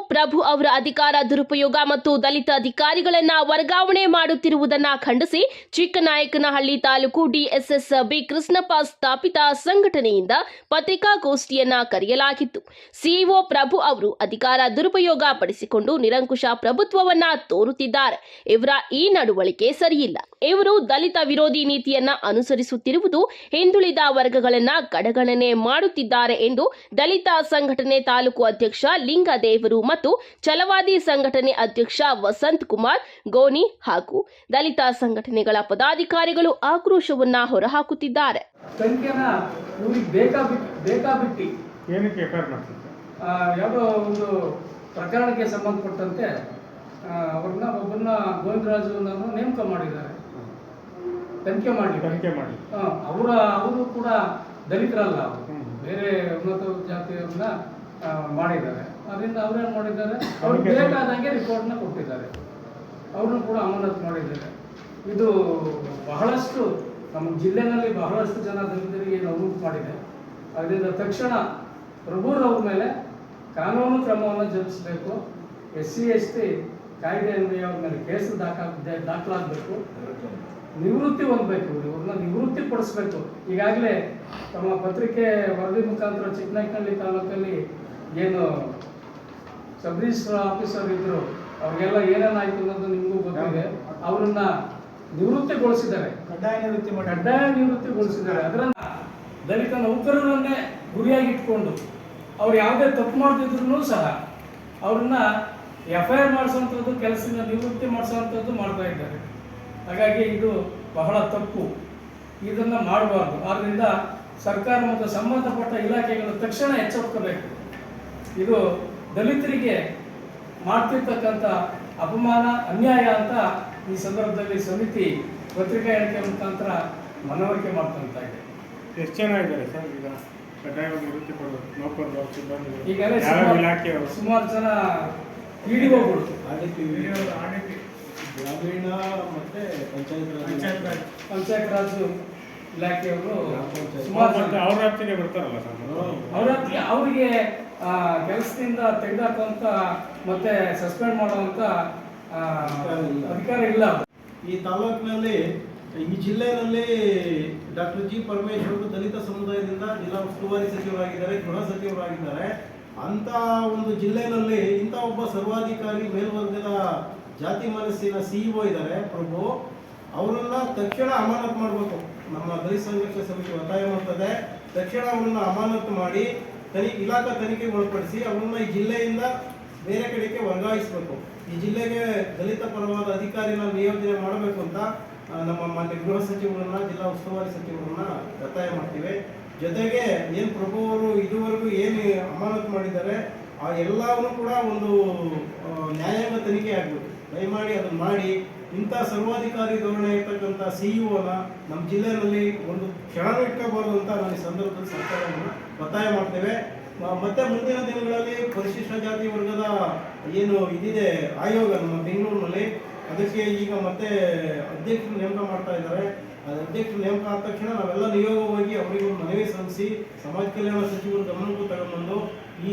ಪ್ರಭು ಅವರ ಅಧಿಕಾರ, ದುರುಪಯೋಗ ಮತ್ತು ದಲಿತ ಅಧಿಕಾರಿಗಳನ್ನ ವರ್ಗಾವಣೆ ಮಾಡುತ್ತಿರುವುದನ್ನ ಖಂಡಿಸಿ ಚಿಕ್ಕನಾಯಕನಹಳ್ಳಿ ತಾಲೂಕು ಡಿಎಸ್ಎಸ್ ಬಿ ಕೃಷ್ಣಪ್ಪ ಸ್ಥಾಪಿತ ಸಂಘಟನೆಯಿಂದ ಪತ್ರಿಕಾಗೋಷ್ಠಿಯನ್ನ ಕರೆಯಲಾಗಿತ್ತು. ಸಿಇಒ ಪ್ರಭು ಅವರು ಅಧಿಕಾರ, ದುರುಪಯೋಗ ಪಡಿಸಿಕೊಂಡು ನಿರಂಕುಶ ಪ್ರಭುತ್ವವನ್ನ ತೋರುತ್ತಿದ್ದಾರೆ. ಇವರ ಈ ನಡವಳಿಕೆ ಸರಿಯಿಲ್ಲ. ಇವರು ದಲಿತ ವಿರೋಧಿ ನೀತಿಯನ್ನ ಅನುಸರಿಸುತ್ತಿರುವುದು ಹಿಂದುಳಿದ ವರ್ಗಗಳನ್ನ ಕಡೆಗಣನೆ ಮಾಡುತ್ತಿದ್ದಾರೆ ಎಂದು ದಲಿತ ಸಂಘಟನೆ ತಾಲೂಕು ಅಧ್ಯಕ್ಷ ಲಿಂಗದೇವರು ಮತ್ತು ಛಲವಾದಿ ಸಂಘಟನೆ ಅಧ್ಯಕ್ಷ ವಸಂತ್ ಕುಮಾರ್ ಗೋನಿ ಹಾಗೂ ದಲಿತ ಸಂಘಟನೆಗಳ ಪದಾಧಿಕಾರಿಗಳು ಆಕ್ರೋಶವನ್ನ ಹೊರಹಾಕುತ್ತಿದ್ದಾರೆ. ಯಾವುದೋ ಒಂದು ಪ್ರಕರಣಕ್ಕೆ ಸಂಬಂಧಪಟ್ಟಂತೆ ಅವ್ರನ್ನ ಒಬ್ಬರನ್ನ ಗೋವಿಂದರಾಜು ನೇಮಕ ಮಾಡಿದ್ದಾರೆ. ತನಿಖೆ ಮಾಡಿ ತನಿಖೆ ಮಾಡಿ ಅವರ ಅವರು ಕೂಡ ದಲಿತರಲ್ಲ ಅವರು. ಬೇರೆ ಉನ್ನತ ಜಾತಿಯವ್ರನ್ನ ಮಾಡಿದ್ದಾರೆ. ಅದರಿಂದ ಅವ್ರೇನು ಮಾಡಿದ್ದಾರೆ? ಅವ್ರು. ಬೇಕಾದಂಗೆ ರಿಪೋರ್ಟ್ನ ಕೊಟ್ಟಿದ್ದಾರೆ. ಅವ್ರನ್ನೂ ಕೂಡ ಅಮಾನತು ಮಾಡಿದ್ದಾರೆ. ಇದು ಬಹಳಷ್ಟು ನಮ್ಮ ಜಿಲ್ಲೆನಲ್ಲಿ ಬಹಳಷ್ಟು ಜನ ದಲಿತರಿಗೆ ನೋವು ಮಾಡಿದೆ. ಅದರಿಂದ ತಕ್ಷಣ ಪ್ರಭುರವ್ರ ಮೇಲೆ ಕಾನೂನು ಕ್ರಮವನ್ನು ಜರುಗಿಸಬೇಕು. ಎಸ್ ಸಿ ಎಸ್ ಟಿ ಕಾಯ್ದೆ ಅನ್ವಯ ಅವ್ರ ಮೇಲೆ ಕೇಸು ದಾಖಾ ದಾಖಲಾಗಬೇಕು. ನಿವೃತ್ತಿ ಹೊಂದಬೇಕು. ಇವ್ರನ್ನ ನಿವೃತ್ತಿ ಪಡಿಸ್ಬೇಕು ಈಗಾಗಲೇ ತಮ್ಮ ಪತ್ರಿಕೆ ವರದಿ ಮುಖಾಂತರ ಚಿಕ್ಕನಾಯಕನಹಳ್ಳಿ ತಾಲೂಕಲ್ಲಿ ಏನು ಸಬ್ ರಿಜಿಸ್ಟರ್ ಆಫೀಸರ್ ಇದ್ರು ಅವ್ರಿಗೆಲ್ಲ ಏನೇನಾಯ್ತು ಅನ್ನೋದು ನಿಮಗೂ ಗೊತ್ತಿದೆ. ಅವರನ್ನ ನಿವೃತ್ತಿಗೊಳಿಸಿದ್ದಾರೆ. ಕಡ್ಡಾಯ ನಿವೃತ್ತಿ ಮಾಡಿ ಕಡ್ಡಾಯ ನಿವೃತ್ತಿಗೊಳಿಸಿದ್ದಾರೆ. ಅದರನ್ನ ದಲಿತ ನೌಕರರನ್ನೇ ಗುರಿಯಾಗಿ ಇಟ್ಕೊಂಡು ಅವ್ರು ಯಾವುದೇ ತಪ್ಪು ಮಾಡ್ತಿದ್ರು ಸಹ ಅವ್ರನ್ನ ಎಫ್ ಐ ಆರ್ ಮಾಡಿಸುವಂಥದ್ದು ಕೆಲಸದಿಂದ ನಿವೃತ್ತಿ ಮಾಡಿಸುವಂಥದ್ದು ಮಾಡ್ತಾ ಇದ್ದಾರೆ. ಹಾಗಾಗಿ ಇದು ಬಹಳ ತಪ್ಪು. ಇದನ್ನು ಮಾಡಬಾರ್ದು. ಆದ್ದರಿಂದ ಸರ್ಕಾರ ಮತ್ತು ಸಂಬಂಧಪಟ್ಟ ಇಲಾಖೆಗಳು ತಕ್ಷಣ ಎಚ್ಚೆತ್ಕೋಬೇಕು. ಇದು ದಲಿತರಿಗೆ ಮಾಡ್ತಿರ್ತಕ್ಕಂಥ ಅಪಮಾನ ಅನ್ಯಾಯ ಅಂತ ಈ ಸಂದರ್ಭದಲ್ಲಿ ಸಮಿತಿ ಪತ್ರಿಕಾ ಹೇಳಿಕೆ ಮುಖಾಂತರ ಮನವರಿಕೆ ಮಾಡ್ಕೊಂತ ಇದೆ ಎಷ್ಟು ಜನ ಇದ್ದಾರೆ ಸರ್ ಈಗ ಕಡ್ಡಾಯವಾಗಿ ನಿವೃತ್ತಿ ಪಡೆದು ನೌಕರರು ಸಿಬ್ಬಂದಿಗಳು? ಈಗೆಲ್ಲ ಯಾವ ಸುಮಾರು- ಇಲಾಖೆಯವರು? ಸುಮಾರು ಜನ ಹಿಡಿಯೋಗಳು ಗ್ರಾಮೀಣ ಮತ್ತೆ ಪಂಚಾಯತ್ ಪಂಚಾಯತ್ ರಾಜ್. ಪಂಚಾಯತ್ ರಾಜ್ ಇಲಾಖೆಯವರು. ಸುಮಾರು ಅವ್ರ ವ್ಯಾಪ್ತಿಗೆ ಬರ್ತಾರಲ್ಲ ಸರ್? ಅವ್ರ ಅವರಿಗೆ ಕೆಲಸದಿಂದ ತೆಗೆದಾಕುವಂತ ಮತ್ತೆ ಸಸ್ಪೆಂಡ್ ಮಾಡುವಂತ ಅಧಿಕಾರ ಇಲ್ಲ. ಈ ತಾಲೂಕಿನಲ್ಲಿ, ಈ ಜಿಲ್ಲೆಯಲ್ಲಿ ಡಾಕ್ಟರ್ ಜಿ ಪರಮೇಶ್ವರ್ ದಲಿತ ಸಮುದಾಯದಿಂದ ಜಿಲ್ಲಾ ಉಸ್ತುವಾರಿ ಸಚಿವರಾಗಿದ್ದಾರೆ, ಗೃಹ ಸಚಿವರಾಗಿದ್ದಾರೆ. ಅಂತ ಒಂದು ಜಿಲ್ಲೆಯಲ್ಲಿ ಇಂಥ ಒಬ್ಬ ಸರ್ವಾಧಿಕಾರಿ ಮೇಲ್ವರ್ಗದ ಜಾತಿ ಮನಸ್ಸಿನ ಸಿಇಒ ಇದ್ದಾರೆ, ಪ್ರಭು. ಅವರನ್ನ ತಕ್ಷಣ ಅಮಾನತ್ ಮಾಡಬೇಕು. ನಮ್ಮ ದಲಿತ ಸಂಘರ್ಷ ಸಮಿತಿ ಒತ್ತಾಯ ಮಾಡ್ತದೆ. ತಕ್ಷಣ ಅವರನ್ನ ಅಮಾನತ್ ಮಾಡಿ ತನಿ, ಇಲಾಖಾ ತನಿಖೆಗೆ ಒಳಪಡಿಸಿ ಅವರನ್ನ ಈ ಜಿಲ್ಲೆಯಿಂದ ಬೇರೆ ಕಡೆಗೆ ವರ್ಗಾಯಿಸಬೇಕು. ಈ ಜಿಲ್ಲೆಗೆ ದಲಿತ ಪರವಾದ ಅಧಿಕಾರಿನ ನಿಯೋಜನೆ ಮಾಡಬೇಕು ಅಂತ ನಮ್ಮ ಮಾನ್ಯ ಗೃಹ ಸಚಿವರನ್ನ, ಜಿಲ್ಲಾ ಉಸ್ತುವಾರಿ ಸಚಿವರನ್ನ ಒತ್ತಾಯ ಮಾಡ್ತೀವಿ. ಜೊತೆಗೆ ಏನು ಪ್ರಭು ಅವರು ಇದುವರೆಗೂ ಏನು ಅಮಾನತು ಮಾಡಿದ್ದಾರೆ, ಆ ಎಲ್ಲವನ್ನು ಕೂಡ ಒಂದು ನ್ಯಾಯಾಂಗ ತನಿಖೆ ಆಗಬೇಕು. ದಯಮಾಡಿ ಅದನ್ನು ಮಾಡಿ. ಇಂಥ ಸರ್ವಾಧಿಕಾರಿ ಧೋರಣೆ ಇರ್ತಕ್ಕಂಥ ಸಿಇಒನ ನಮ್ಮ ಜಿಲ್ಲೆಯಲ್ಲಿ ಒಂದು ಕ್ಷಣ ಇಟ್ಕೋಬಾರ್ದು ಅಂತ ನಾನು ಈ ಸಂದರ್ಭದಲ್ಲಿ ಸರ್ಕಾರವನ್ನು ಒತ್ತಾಯ ಮಾಡ್ತೇವೆ. ಮತ್ತೆ ಮುಂದಿನ ದಿನಗಳಲ್ಲಿ ಪರಿಶಿಷ್ಟ ಜಾತಿ ವರ್ಗದ ಏನು ಇದಿದೆ, ಆಯೋಗ ನಮ್ಮ ಬೆಂಗಳೂರಿನಲ್ಲಿ, ಅದಕ್ಕೆ ಈಗ ಮತ್ತೆ ಅಧ್ಯಕ್ಷರು ನೇಮಕ ಮಾಡ್ತಾ ಇದ್ದಾರೆ. ಅದು ಅಧ್ಯಕ್ಷರು ನೇಮಕ ಆದ ತಕ್ಷಣ ನಾವೆಲ್ಲ ನಿಯೋಗವಾಗಿ ಅವರಿಗೆ ಮನವಿ ಸಲ್ಲಿಸಿ ಸಮಾಜ ಕಲ್ಯಾಣ ಸಚಿವರು ಗಮನಕ್ಕೂ ತಗೊಂಡ್ಬಂದು ಈ